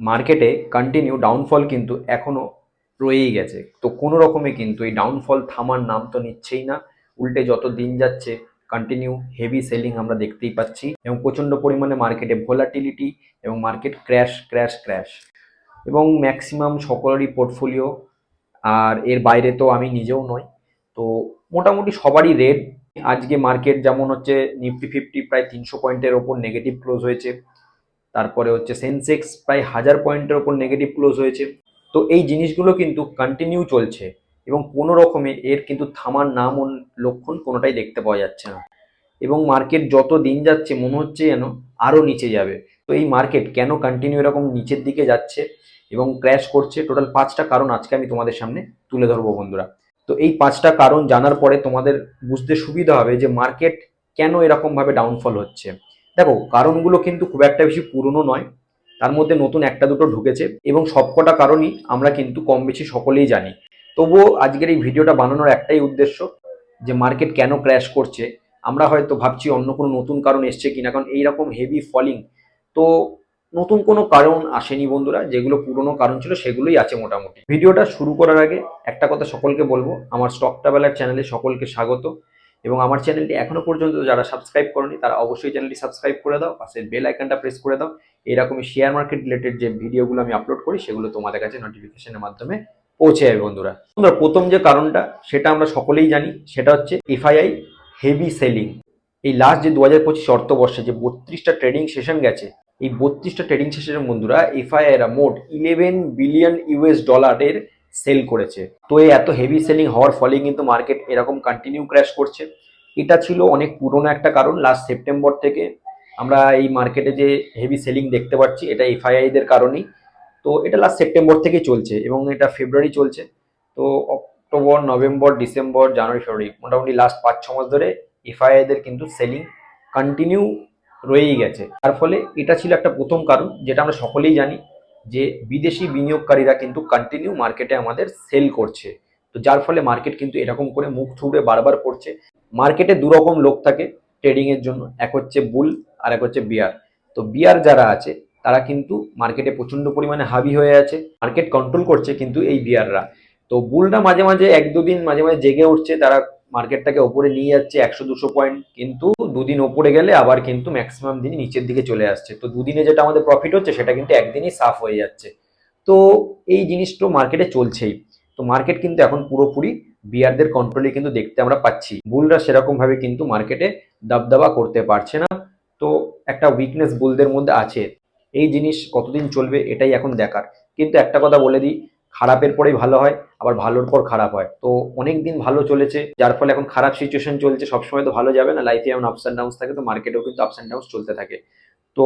মার্কেটে continue downfall কিন্তু এখনও রয়েই গেছে। তো কোনো রকমে কিন্তু এই ডাউনফল থামার নাম তো নিচ্ছেই না। উল্টে যত দিন যাচ্ছে কন্টিনিউ হেভি সেলিং আমরা দেখতেই পাচ্ছি এবং প্রচণ্ড পরিমাণে মার্কেটে ভোলাটিলিটি এবং মার্কেট ক্র্যাশ ক্র্যাশ ক্র্যাশ এবং ম্যাক্সিমাম সকলেরই পোর্টফোলিও আর এর বাইরে তো আমি নিজেও নই। তো মোটামুটি সবারই রেট আজকে মার্কেট যেমন হচ্ছে নিফটি ফিফটি প্রায় তিনশো পয়েন্টের ওপর নেগেটিভ ক্লোজ হয়েছে। তারপরে হচ্ছে সেন্সেক্স প্রায় হাজার পয়েন্টের ওপর নেগেটিভ ক্লোজ হয়েছে। তো এই জিনিসগুলো কিন্তু কন্টিনিউ চলছে এবং কোনো রকমে এর কিন্তু থামার নাম লক্ষণ কোনোটাই দেখতে পাওয়া যাচ্ছে না। এবং মার্কেট যত দিন যাচ্ছে, মনে হচ্ছে যেন আরও নিচে যাবে। তো এই মার্কেট কেন কন্টিনিউ এরকম নিচের দিকে যাচ্ছে এবং ক্র্যাশ করছে? টোটাল পাঁচটা কারণ আজকে আমি তোমাদের সামনে তুলে ধরবো বন্ধুরা। তো এই পাঁচটা কারণ জানার পরে তোমাদের বুঝতে সুবিধা হবে যে মার্কেট কেন এরকমভাবে ডাউনফল হচ্ছে। দেখো, কারণগুলো কিন্তু খুব একটা বেশি পুরনো নয়। তার মধ্যে নতুন একটা দুটো ঢুকেছে এবং সবকটা কারণই আমরা কিন্তু কম বেশি সকলেই জানি। তবুও আজকের এই ভিডিওটা বানানোর একটাই উদ্দেশ্য যে মার্কেট কেন ক্র্যাশ করছে। আমরা হয়তো ভাবছি অন্য কোনো নতুন কারণ এসছে কিনা, কারণ এইরকম হেভি ফলিং তো নতুন কোনো কারণ আসেনি বন্ধুরা, যেগুলো পুরনো কারণ ছিল সেগুলোই আছে মোটামুটি। ভিডিওটা শুরু করার আগে একটা কথা সকলকে বলব, আমার স্টক ট্রাভেলার চ্যানেলে সকলকে স্বাগত। এবং আমার চ্যানেলটি এখনও পর্যন্ত যারা সাবস্ক্রাইব করেনি, তারা অবশ্যই চ্যানেলটি সাবস্ক্রাইব করে দাও পাশের বেল আইকনটা প্রেস করে দাও। এরকমই শেয়ার মার্কেট রিলেটেড যে ভিডিওগুলো আমি আপলোড করি, সেগুলো তোমাদের কাছে নোটিফিকেশনের মাধ্যমে পৌঁছে যাবে বন্ধুরা। বন্ধুরা প্রথম যে কারণটা, সেটা আমরা সকলেই জানি, সেটা হচ্ছে এফআইআই হেভি সেলিং এই লাস্ট যে দু হাজার পঁচিশ অর্থবর্ষে যে বত্রিশটা ট্রেডিং সেশন গেছে, এই বত্রিশটা ট্রেডিং সেশনের বন্ধুরা এফআইআইরা মোট ইলেভেন বিলিয়ন ইউএস ডলারের সেল করেছে। তো এই এত হেভি সেলিং হওয়ার ফলে কিন্তু মার্কেট এরকম কন্টিনিউ ক্র্যাশ করছে। এটা ছিল অনেক পুরনো একটা কারণ। লাস্ট সেপ্টেম্বর থেকে আমরা এই মার্কেটে যে হেভি সেলিং দেখতে পাচ্ছি, এটা এফআইআইদের কারণেই। তো এটা লাস্ট সেপ্টেম্বর থেকেই চলছে এবং এটা ফেব্রুয়ারি চলছে। তো অক্টোবর নভেম্বর ডিসেম্বর জানুয়ারি ফেব্রুয়ারি মোটামুটি লাস্ট পাঁচ, ছ মাস ধরে এফআইআইদের কিন্তু সেলিং কন্টিনিউ রয়েই গেছে। তার ফলে এটা ছিল একটা প্রথম কারণ, যেটা আমরা সকলেই জানি। যে বিদেশি বিনিয়োগকারীরা কিন্তু কন্টিনিউ মার্কেটে আমাদের সেল করছে। তো যার ফলে মার্কেট কিন্তু এরকম করে মুখ থুবড়ে বারবার পড়ছে। মার্কেটে দু রকম লোক থাকে ট্রেডিং এর জন্য, এক হচ্ছে বুল আর এক হচ্ছে বিয়ার তো বিয়ার যারা আছে, তারা কিন্তু মার্কেটে প্রচণ্ড পরিমাণে হাবি হয়ে আছে। মার্কেট কন্ট্রোল করছে কিন্তু এই বিয়াররা তো বুলটা মাঝে মাঝে এক দুদিন মাঝে মাঝে জেগে উঠছে, তারা মার্কেটটাকে ওপরে নিয়ে যাচ্ছে একশো দুশো পয়েন্ট কিন্তু দুদিন ওপরে গেলে আবার কিন্তু ম্যাক্সিমাম দিনই নিচের দিকে চলে আসছে। তো দুদিনে যেটা আমাদের প্রফিট হচ্ছে, সেটা কিন্তু একদিনই সাফ হয়ে যাচ্ছে। তো এই জিনিসটা মার্কেটে চলছেই। তো মার্কেট কিন্তু এখন পুরোপুরি বিয়ারদের কন্ট্রোলে কিন্তু দেখতে আমরা পাচ্ছি। বুলরা সেরকমভাবে কিন্তু মার্কেটে দাবদাবা করতে পারছে না। তো একটা উইকনেস বুলদের মধ্যে আছে। এই জিনিস কতদিন চলবে, এটাই এখন দেখার। কিন্তু একটা কথা বলে দিই খারাপের পরেই ভালো হয়, আবার ভালোর পর খারাপ হয়। তো অনেক দিন ভালো চলেছে, যার ফলে এখন খারাপ সিচুয়েশন চলছে, সবসময় তো ভালো যাবে না লাইফে এমন আপস অ্যান্ড ডাউন্স থাকে তো মার্কেটেও কিন্তু আপস অ্যান্ড ডাউন্স চলতে থাকে। তো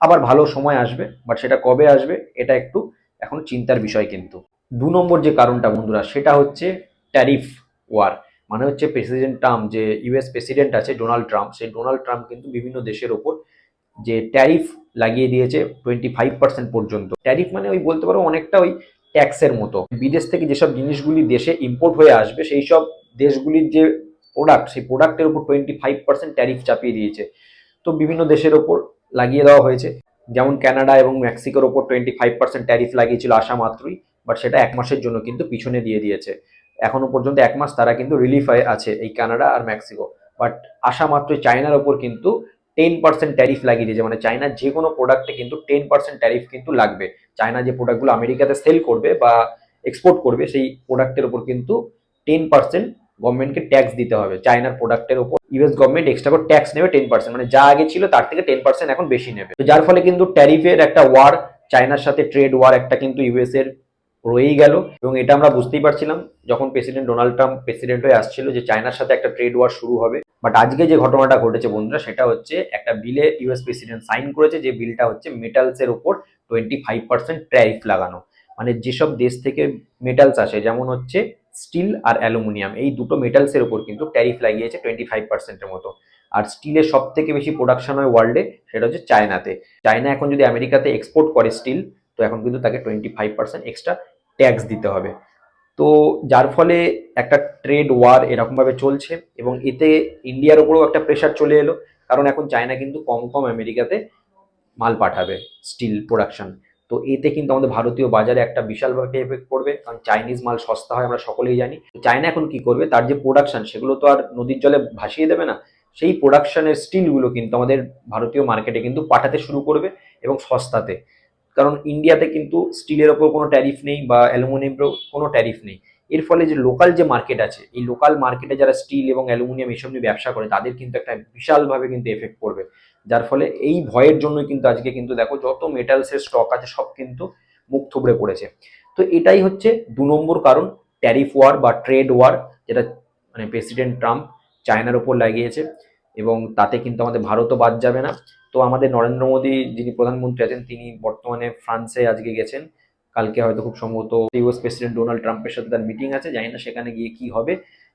আবার ভালো সময় আসবে বাট সেটা কবে আসবে, এটা একটু এখন চিন্তার বিষয় কিন্তু। দু নম্বর যে কারণটা বন্ধুরা, সেটা হচ্ছে ট্যারিফ ওয়ার মানে হচ্ছে প্রেসিডেন্ট ট্রাম্প যে ইউএস প্রেসিডেন্ট আছে ডোনাল্ড ট্রাম্প সেই ডোনাল্ড ট্রাম্প কিন্তু বিভিন্ন দেশের ওপর যে ট্যারিফ লাগিয়ে দিয়েছে টোয়েন্টি ফাইভ পার্সেন্ট পর্যন্ত। ট্যারিফ মানে ওই বলতে পারো অনেকটা ওই ট্যাক্সের মতো। বিদেশ থেকে যেসব জিনিসগুলি দেশে ইম্পোর্ট হয়ে আসবে, সেই সব দেশগুলির যে প্রোডাক্ট সেই প্রোডাক্টের উপর টোয়েন্টি ফাইভ পার্সেন্ট ট্যারিফ চাপিয়ে দিয়েছে। তো বিভিন্ন দেশের ওপর লাগিয়ে দেওয়া হয়েছে। যেমন কানাডা এবং মেক্সিকোর ওপর টোয়েন্টি ফাইভ পার্সেন্ট ট্যারিফ লাগিয়েছিল আসা মাত্রই বাট সেটা এক মাসের জন্য কিন্তু পিছনে দিয়ে দিয়েছে। এখনও পর্যন্ত এক মাস তারা কিন্তু রিলিফ হয়ে আছে এই কানাডা আর মেক্সিকো বাট আসা মাত্রই চায়নার ওপর কিন্তু টেন পার্সেন্ট ট্যারিফ লাগিয়ে দিয়েছে। মানে চায়নার যে কোনো প্রোডাক্টে কিন্তু টেন পার্সেন্ট ট্যারিফ কিন্তু লাগবে। চায়না যে প্রোডাক্টগুলো আমেরিকাতে সেল করবে বা এক্সপোর্ট করবে, সেই প্রোডাক্টের উপর কিন্তু টেন পার্সেন্ট গভর্নমেন্টকে ট্যাক্স দিতে হবে। চায়নার প্রোডাক্টের উপর ইউএস গভর্নমেন্ট এক্সট্রা করে ট্যাক্স নেবে টেন পার্সেন্ট মানে যা আগে ছিল তার থেকে টেন পার্সেন্ট এখন বেশি নেবে। তো যার ফলে কিন্তু ট্যারিফের একটা ওয়ার চায়নার সাথে ট্রেড ওয়ার একটা কিন্তু ইউএস এর রয়েই গেল। এবং এটা আমরা বুঝতেই পারছিলাম, যখন প্রেসিডেন্ট ডোনাল্ড ট্রাম্প প্রেসিডেন্ট হয়ে আসছিল যে চায়নার সাথে একটা ট্রেড ওয়ার শুরু হবে। বাট আজকে যে ঘটনাটা ঘটেছে বন্ধুরা, সেটা হচ্ছে একটা বিলে ইউএস প্রেসিডেন্ট সাইন করেছে, যে বিলটা হচ্ছে মেটালস এর উপর টোয়েন্টি ফাইভ পার্সেন্ট ট্যারিফ লাগানো। মানে যেসব দেশ থেকে মেটালস আসে, যেমন হচ্ছে স্টিল আর অ্যালুমিনিয়াম এই দুটো মেটালসের উপর কিন্তু ট্যারিফ লাগিয়েছে টোয়েন্টি ফাইভ পার্সেন্টের মতো। আর স্টিলের সব থেকে বেশি প্রোডাকশন হয় ওয়ার্ল্ডে সেটা হচ্ছে চায়নাতে চায়না এখন যদি আমেরিকাতে এক্সপোর্ট করে স্টিল তো এখন কিন্তু তাকে twenty five percent extra tax দিতে হবে। তো যার ফলে একটা ট্রেড ওয়ার এরকমভাবে চলছে এবং এতে ইন্ডিয়ার ওপরেও একটা প্রেশার চলে এলো। কারণ এখন চায়না কিন্তু কম কম আমেরিকাতে মাল পাঠাবে স্টিল প্রোডাকশন তো এতে কিন্তু আমাদের ভারতীয় বাজারে একটা বিশালভাবে এফেক্ট পড়বে। কারণ চাইনিজ মাল সস্তা হয়, আমরা সকলেই জানি। চায়না এখন কি করবে? তার যে প্রোডাকশন সেগুলো তো আর নদীর জলে ভাসিয়ে দেবে না। সেই প্রোডাকশনের স্টিলগুলো কিন্তু আমাদের ভারতীয় মার্কেটে কিন্তু পাঠাতে শুরু করবে এবং সস্তাতে। কারণ ইন্ডিয়াতে কিন্তু স্টিলের ওপর কোনো ট্যারিফ নেই বা অ্যালুমিনিয়ামের কোনো ট্যারিফ নেই। এর ফলে যে লোকাল যে মার্কেট আছে, এই লোকাল মার্কেটে যারা স্টিল এবং অ্যালুমিনিয়াম এসব নিয়ে ব্যবসা করে, তাদের কিন্তু একটা বিশালভাবে কিন্তু এফেক্ট পড়বে। যার ফলে এই ভয়ের জন্যই কিন্তু আজকে কিন্তু দেখো যত মেটালসের স্টক আছে সব কিন্তু মুখ থুবড়ে পড়েছে। তো এটাই হচ্ছে দু নম্বর কারণ ট্যারিফ ওয়ার বা ট্রেড ওয়ার যেটা মানে প্রেসিডেন্ট ট্রাম্প চায়নার ওপর লাগিয়েছে। এবং তাতে কিন্তু আমাদের ভারতও বাদ যাবে না। তো আমাদের নরেন্দ্র মোদী যিনি প্রধানমন্ত্রী আছেন, তিনি বর্তমানে ফ্রান্সে আজকে গেছেন। কালকে হয়তো খুব সম্ভবত ইউএস প্রেসিডেন্ট ডোনাল্ড ট্রাম্পের সাথে তার মিটিং আছে, জানি না সেখানে গিয়ে কি হবে।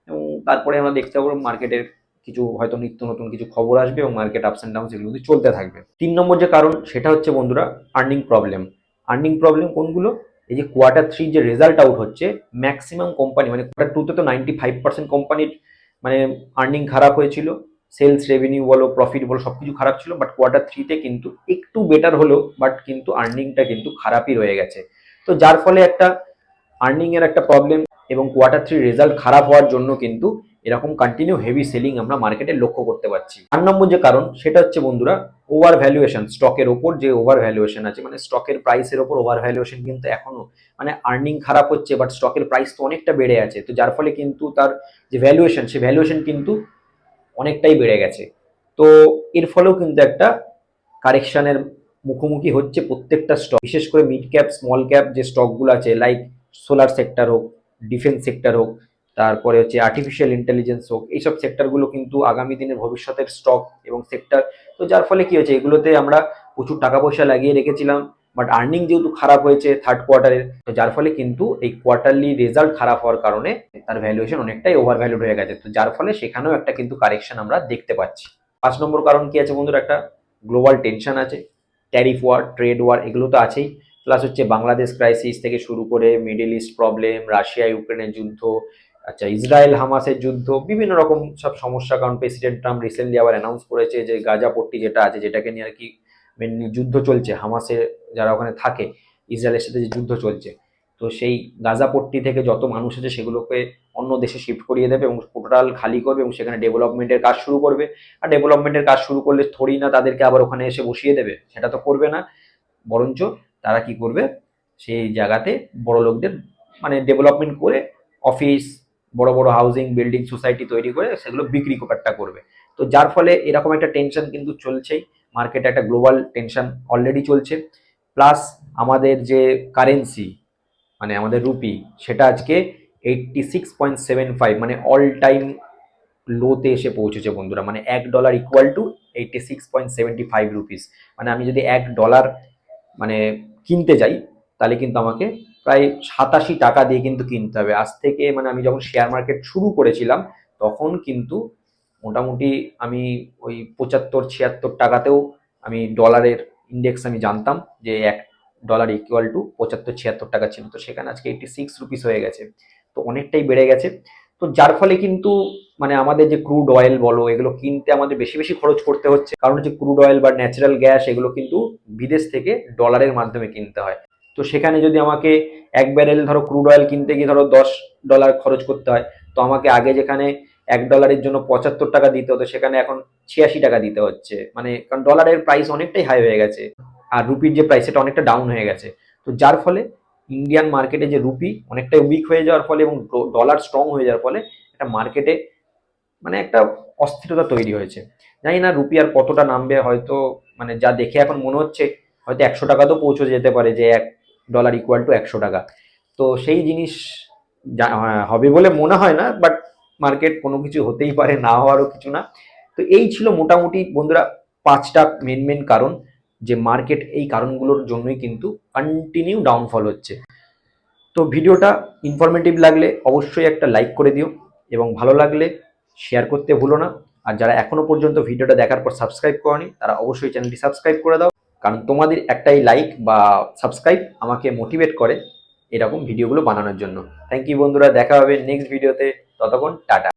এবং তারপরে আমরা দেখতে পাবো মার্কেটের কিছু হয়তো নিত্য নতুন কিছু খবর আসবে এবং মার্কেট আপস অ্যান্ড ডাউন সেগুলো চলতে থাকবে। তিন নম্বর যে কারণ, সেটা হচ্ছে বন্ধুরা আর্নিং প্রবলেম আর্নিং প্রবলেম কোনগুলো? এই যে কোয়ার্টার থ্রি যে রেজাল্ট আউট হচ্ছে ম্যাক্সিমাম কোম্পানি মানে কোয়ার্টার টুতে তো নাইনটি ফাইভ পার্সেন্ট কোম্পানির মানে আর্নিং খারাপ হয়েছিল। সেলস রেভিনিউ বলো প্রফিট বলো সব কিছু খারাপ ছিল বাট কোয়ার্টার থ্রিতে কিন্তু একটু বেটার হলো বাট কিন্তু আর্নিংটা কিন্তু খারাপই রয়ে গেছে। তো যার ফলে একটা আর্নিং এর একটা প্রবলেম এবং কোয়ার্টার থ্রি রেজাল্ট খারাপ হওয়ার জন্য কিন্তু এরকম কন্টিনিউ হেভি সেলিং আমরা মার্কেটে লক্ষ্য করতে পারছি। চার নম্বর যে কারণ, সেটা হচ্ছে বন্ধুরা ওভার ভ্যালুয়েশন স্টকের ওপর যে ওভার ভ্যালুয়েশন আছে মানে স্টকের প্রাইসের ওপর ওভার ভ্যালুয়েশন কিন্তু এখনও মানে আর্নিং খারাপ হচ্ছে বাট স্টকের প্রাইস তো অনেকটা বেড়ে আছে, তো যার ফলে কিন্তু তার যে ভ্যালুয়েশন সে ভ্যালুয়েশন কিন্তু অনেকটাই বেড়ে গেছে। তো এর ফলেও কিন্তু একটা কারেকশনের মুখোমুখি হচ্ছে প্রত্যেকটা স্টক বিশেষ করে মিড ক্যাপ স্মল ক্যাপ যে স্টকগুলো আছে লাইক সোলার সেক্টর হোক ডিফেন্স সেক্টর হোক, তারপরে হচ্ছে আর্টিফিশিয়াল ইন্টেলিজেন্স হোক, এইসব সেক্টরগুলো কিন্তু আগামী দিনের ভবিষ্যতের স্টক এবং সেক্টর তো যার ফলে কি হয়েছে, এগুলোতে আমরা প্রচুর টাকা পয়সা লাগিয়ে রেখেছিলাম। বাট আর্নিং যেহেতু খারাপ হয়েছে থার্ড কোয়ার্টারের তো যার ফলে কিন্তু এই কোয়ার্টারলি রেজাল্ট খারাপ হওয়ার কারণে তার ভ্যালুয়েশন অনেকটাই ওভার ভ্যালুড হয়ে গেছে। তো যার ফলে সেখানেও একটা কিন্তু কারেকশন আমরা দেখতে পাচ্ছি। পাঁচ নম্বর কারণ কি আছে বন্ধুরা? একটা গ্লোবাল টেনশন আছে। ট্যারিফ ওয়ার ট্রেড ওয়ার এগুলো তো আছেই। প্লাস হচ্ছে বাংলাদেশ ক্রাইসিস থেকে শুরু করে মিডল ইস্ট প্রবলেম রাশিয়া ইউক্রেনের যুদ্ধ আচ্ছা ইসরায়েল হামাসের যুদ্ধ, বিভিন্ন রকম সব সমস্যা। কারণ প্রেসিডেন্ট ট্রাম্প রিসেন্টলি আবার অ্যানাউন্স করেছে যে গাজা পট্টি যেটা আছে, যেটাকে নিয়ে আর কি যুদ্ধ চলছে। হামাসের যারা ওখানে থাকে, ইসরায়েলের সাথে যে যুদ্ধ চলছে। তো সেই গাজা পট্টি থেকে যত মানুষ আছে সেগুলোকে অন্য দেশে শিফট করিয়ে দেবে এবং টোটাল খালি করবে এবং সেখানে ডেভেলপমেন্টের কাজ শুরু করবে। আর ডেভেলপমেন্টের কাজ শুরু করলে থোড়ি না তাদেরকে আবার ওখানে এসে বসিয়ে দেবে, সেটা তো করবে না। বরঞ্চ তারা কি করবে? সেই জায়গাতে বড় লোকদের মানে ডেভেলপমেন্ট করে অফিস বড় বড় হাউজিং বিল্ডিং সোসাইটি তৈরি করে সেগুলো বিক্রি একটা করবে। তো যার ফলে এরকম একটা টেনশন কিন্তু চলছেই। মার্কেটে একটা গ্লোবাল টেনশন অলরেডি চলছে। প্লাস আমাদের যে কারেন্সি মানে আমাদের রুপি সেটা আজকে eighty six point seven five মানে অল টাইম লোতে এসে পৌঁছেছে বন্ধুরা। মানে এক dollar equal to eighty six point seventy five rupees মানে আমি যদি এক ডলার মানে কিনতে যাই, তাহলে কিন্তু আমাকে প্রায় সাতাশি টাকা দিয়ে কিন্তু কিনতে হবে। আজ থেকে মানে আমি যখন শেয়ার মার্কেট শুরু করেছিলাম, তখন কিন্তু মোটামুটি আমি ওই পঁচাত্তর, ছিয়াত্তর টাকাতেও আমি ডলারের ইন্ডেক্স আমি জানতাম যে এক ডলার ইকুয়াল টু পঁচাত্তর, ছিয়াত্তর টাকা ছিল। তো সেখানে আজকে এইটি সিক্স রুপিস হয়ে গেছে। তো অনেকটাই বেড়ে গেছে। তো যার ফলে কিন্তু মানে আমাদের যে ক্রুড অয়েল বলো, এগুলো কিনতে আমাদের বেশি বেশি খরচ করতে হচ্ছে। কারণ হচ্ছে ক্রুড অয়েল বা ন্যাচারাল গ্যাস এগুলো কিন্তু বিদেশ থেকে ডলারের মাধ্যমে কিনতে হয়। তো সেখানে যদি আমাকে এক ব্যারেল ধরো ক্রুড অয়েল কিনতে গিয়ে ধরো দশ ডলার খরচ করতে হয়, তো আমাকে আগে যেখানে এক ডলারের জন্য পঁচাত্তর টাকা দিতে হতো, সেখানে এখন ছিয়াশি টাকা দিতে হচ্ছে। মানে কারণ ডলারের প্রাইস অনেকটাই হাই হয়ে গেছে। আর রুপির যে প্রাইস সেটা অনেকটা ডাউন হয়ে গেছে। তো যার ফলে ইন্ডিয়ান মার্কেটে যে রুপি অনেকটাই উইক হয়ে যাওয়ার ফলে এবং ডলার স্ট্রং হয়ে যাওয়ার ফলে একটা মার্কেটে মানে একটা অস্থিরতা তৈরি হয়েছে। জানি না রুপি আর কতটা নামবে, হয়তো মানে যা দেখে এখন মনে হচ্ছে, হয়তো একশো টাকাতেও পৌঁছে যেতে পারে যে এক ডলার ইকুয়াল টু একশো টাকা। তো সেই জিনিস হবে বলে মনে হয় না বাট মার্কেট কোনো কিছু হতেই পারে, না হওয়ারও কিছু না। তো এই ছিল মোটামুটি বন্ধুরা পাঁচটা মেন মেন কারণ যে মার্কেট এই কারণগুলোর জন্যই কিন্তু কন্টিনিউ ডাউনফল হচ্ছে। তো ভিডিওটা ইনফরমেটিভ লাগলে অবশ্যই একটা লাইক করে দিও এবং ভালো লাগলে শেয়ার করতে ভুলো না। আর যারা এখনও পর্যন্ত ভিডিওটা দেখার পর সাবস্ক্রাইব করনি, তারা অবশ্যই চ্যানেলটি সাবস্ক্রাইব করে দাও। কারণ তোমাদের একটাই লাইক বা সাবস্ক্রাইব আমাকে মোটিভেট করে এরকম ভিডিওগুলো বানানোর জন্য। থ্যাংক ইউ বন্ধুরা, দেখা হবে নেক্সট ভিডিওতে ততক্ষণ টাটা।